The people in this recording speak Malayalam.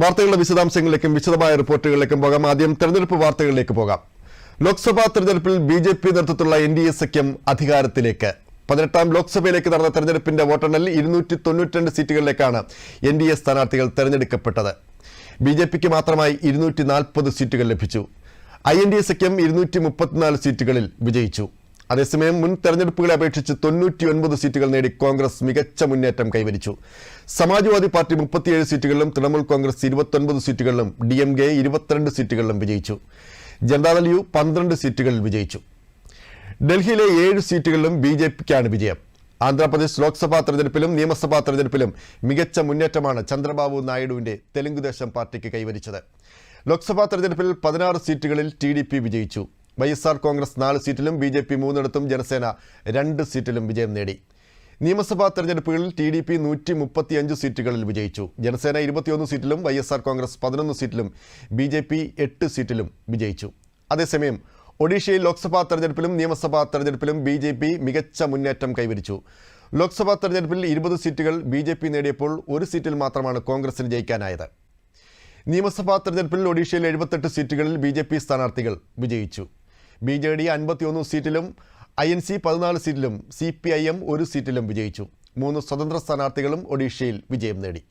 വാർത്തകളുടെ വിശദാംശങ്ങളിലേക്കും വിശദമായ റിപ്പോർട്ടുകളിലേക്കും പോകാം. ആദ്യം തെരഞ്ഞെടുപ്പ് വാർത്തകളിലേക്ക് പോകാം. ലോക്സഭാ തെരഞ്ഞെടുപ്പിൽ ബി ജെ പി നേതൃത്വത്തിലുള്ള എൻ ഡി എ സഖ്യം അധികാരത്തിലേക്ക്. പതിനെട്ടാം ലോക്സഭയിലേക്ക് നടന്ന തെരഞ്ഞെടുപ്പിന്റെ വോട്ടെണ്ണലിൽ ഇരുന്നൂറ്റി തൊണ്ണൂറ്റിരണ്ട് സീറ്റുകളിലേക്കാണ് എൻ ഡി എ സ്ഥാനാർത്ഥികൾ തെരഞ്ഞെടുക്കപ്പെട്ടത്. ബി ജെ പിക്ക് മാത്രമായി ഇരുന്നൂറ്റി നാൽപ്പത് സീറ്റുകൾ ലഭിച്ചു. ഐ എൻ ഡി എ സഖ്യം ഇരുന്നൂറ്റി മുപ്പത്തിനാല് സീറ്റുകളിൽ വിജയിച്ചു. അതേസമയം മുൻ തെരഞ്ഞെടുപ്പുകളെ അപേക്ഷിച്ച് തൊണ്ണൂറ്റി ഒൻപത് സീറ്റുകൾ നേടി കോൺഗ്രസ് മികച്ച മുന്നേറ്റം കൈവരിച്ചു. സമാജ്വാദി പാർട്ടി മുപ്പത്തിയേഴ് സീറ്റുകളിലും തൃണമൂൽ കോൺഗ്രസ് ഇരുപത്തൊൻപത് സീറ്റുകളിലും ഡി എം കെ ഇരുപത്തിരണ്ട് സീറ്റുകളിലും വിജയിച്ചു. ജനതാദൾ യു പന്ത്രണ്ട് സീറ്റുകളിൽ വിജയിച്ചു. ഡൽഹിയിലെ ഏഴ് സീറ്റുകളിലും ബി ജെ പിക്കാണ് വിജയം. ആന്ധ്രാപ്രദേശ് ലോക്സഭാ തെരഞ്ഞെടുപ്പിലും നിയമസഭാ തെരഞ്ഞെടുപ്പിലും മികച്ച മുന്നേറ്റമാണ് ചന്ദ്രബാബു നായിഡുവിന്റെ തെലുങ്കുദേശം പാർട്ടിക്ക് കൈവരിച്ചത്. ലോക്സഭാ തെരഞ്ഞെടുപ്പിൽ പതിനാറ് സീറ്റുകളിൽ ടി വിജയിച്ചു. വൈ എസ് ആർ കോൺഗ്രസ് നാല് സീറ്റിലും ബി ജെ പി മൂന്നിടത്തും ജനസേന രണ്ട് സീറ്റിലും വിജയം നേടി. നിയമസഭാ തെരഞ്ഞെടുപ്പുകളിൽ ടി ഡി പി നൂറ്റി മുപ്പത്തിയഞ്ച് സീറ്റുകളിൽ വിജയിച്ചു. ജനസേന ഇരുപത്തിയൊന്ന് സീറ്റിലും വൈ എസ് ആർ കോൺഗ്രസ് പതിനൊന്ന് സീറ്റിലും ബി ജെ പി എട്ട് സീറ്റിലും വിജയിച്ചു. അതേസമയം ഒഡീഷയിൽ ലോക്സഭാ തെരഞ്ഞെടുപ്പിലും നിയമസഭാ തെരഞ്ഞെടുപ്പിലും ബി ജെ പി മികച്ച മുന്നേറ്റം കൈവരിച്ചു. ലോക്സഭാ തെരഞ്ഞെടുപ്പിൽ ഇരുപത് സീറ്റുകൾ ബി ജെ പി നേടിയപ്പോൾ ഒരു സീറ്റിൽ മാത്രമാണ് കോൺഗ്രസിന് ജയിക്കാനായത്. നിയമസഭാ തെരഞ്ഞെടുപ്പിൽ ഒഡീഷയിൽ എഴുപത്തെട്ട് സീറ്റുകളിൽ ബി ജെ പി സ്ഥാനാർത്ഥികൾ വിജയിച്ചു. ബി ജെ ഡി അൻപത്തിയൊന്ന് സീറ്റിലും ഐ എൻ സി പതിനാല് സീറ്റിലും സി പി ഐ എം ഒരു സീറ്റിലും വിജയിച്ചു. മൂന്ന് സ്വതന്ത്ര സ്ഥാനാർത്ഥികളും ഒഡീഷയിൽ വിജയം നേടി.